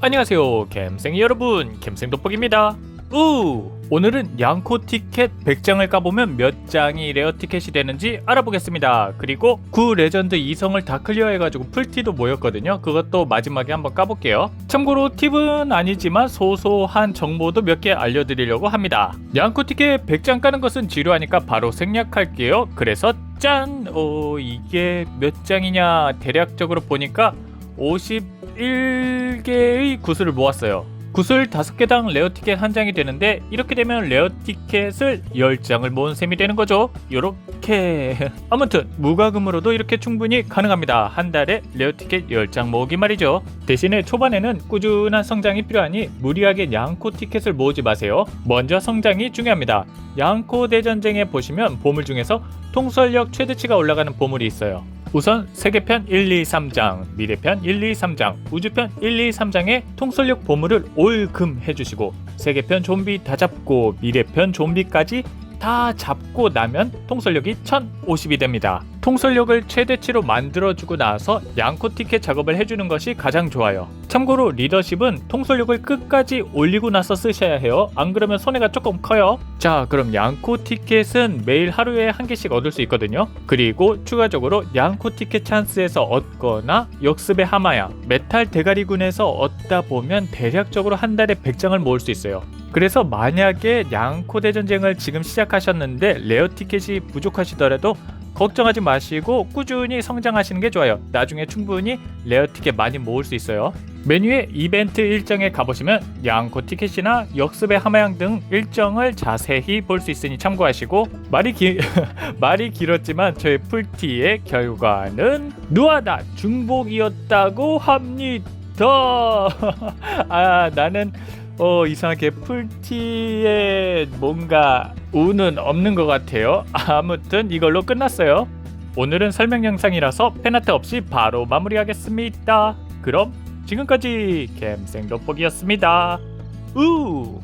안녕하세요 갬생이 여러분. 갬생 돋보기입니다. 우! 오늘은 양코 티켓 100장을 까보면 몇 장이 레어 티켓이 되는지 알아보겠습니다. 그리고 구 레전드 2성을 다 클리어해가지고 풀티도 모였거든요. 그것도 마지막에 한번 까볼게요. 참고로 팁은 아니지만 소소한 정보도 몇 개 알려드리려고 합니다. 양코 티켓 100장 까는 것은 지루하니까 바로 생략할게요. 그래서 짠! 어 이게 몇 장이냐? 대략적으로 보니까 51개의 구슬을 모았어요. 구슬 5개당 레어 티켓 한 장이 되는데 이렇게 되면 레어 티켓을 10장을 모은 셈이 되는 거죠. 요렇게 아무튼 무과금으로도 이렇게 충분히 가능합니다. 한 달에 레어 티켓 10장 모으기 말이죠. 대신에 초반에는 꾸준한 성장이 필요하니 무리하게 양코 티켓을 모으지 마세요. 먼저 성장이 중요합니다. 양코 대전쟁에 보시면 보물 중에서 통솔력 최대치가 올라가는 보물이 있어요. 우선 세계편 1, 2, 3장, 미래편 1, 2, 3장, 우주편 1, 2, 3장에 통솔력 보물을 올금 해주시고 세계편 좀비 다 잡고 미래편 좀비까지 다 잡고 나면 통솔력이 1050이 됩니다. 통솔력을 최대치로 만들어주고 나서 양코 티켓 작업을 해주는 것이 가장 좋아요. 참고로 리더십은 통솔력을 끝까지 올리고 나서 쓰셔야 해요. 안 그러면 손해가 조금 커요. 자, 그럼 양코 티켓은 매일 하루에 한 개씩 얻을 수 있거든요. 그리고 추가적으로 양코 티켓 찬스에서 얻거나 역습의 하마야, 메탈 대가리군에서 얻다 보면 대략적으로 한 달에 100장을 모을 수 있어요. 그래서 만약에 양코 대 전쟁을 지금 시작하셨는데 레어 티켓이 부족하시더라도 걱정하지 마시고 꾸준히 성장하시는 게 좋아요. 나중에 충분히 레어 티켓 많이 모을 수 있어요. 메뉴에 이벤트 일정에 가보시면 양코 티켓이나 역습의 하마양 등 일정을 자세히 볼 수 있으니 참고하시고 말이 기 말이 길었지만 저의 풀티의 결과는 누아다 중복이었다고 합니다. 아 나는 어 이상하게 풀티에 뭔가 운은 없는 것 같아요. 아무튼 이걸로 끝났어요. 오늘은 설명 영상이라서 팬아트 없이 바로 마무리하겠습니다. 그럼 지금까지 갬생 돋보기였습니다. 우!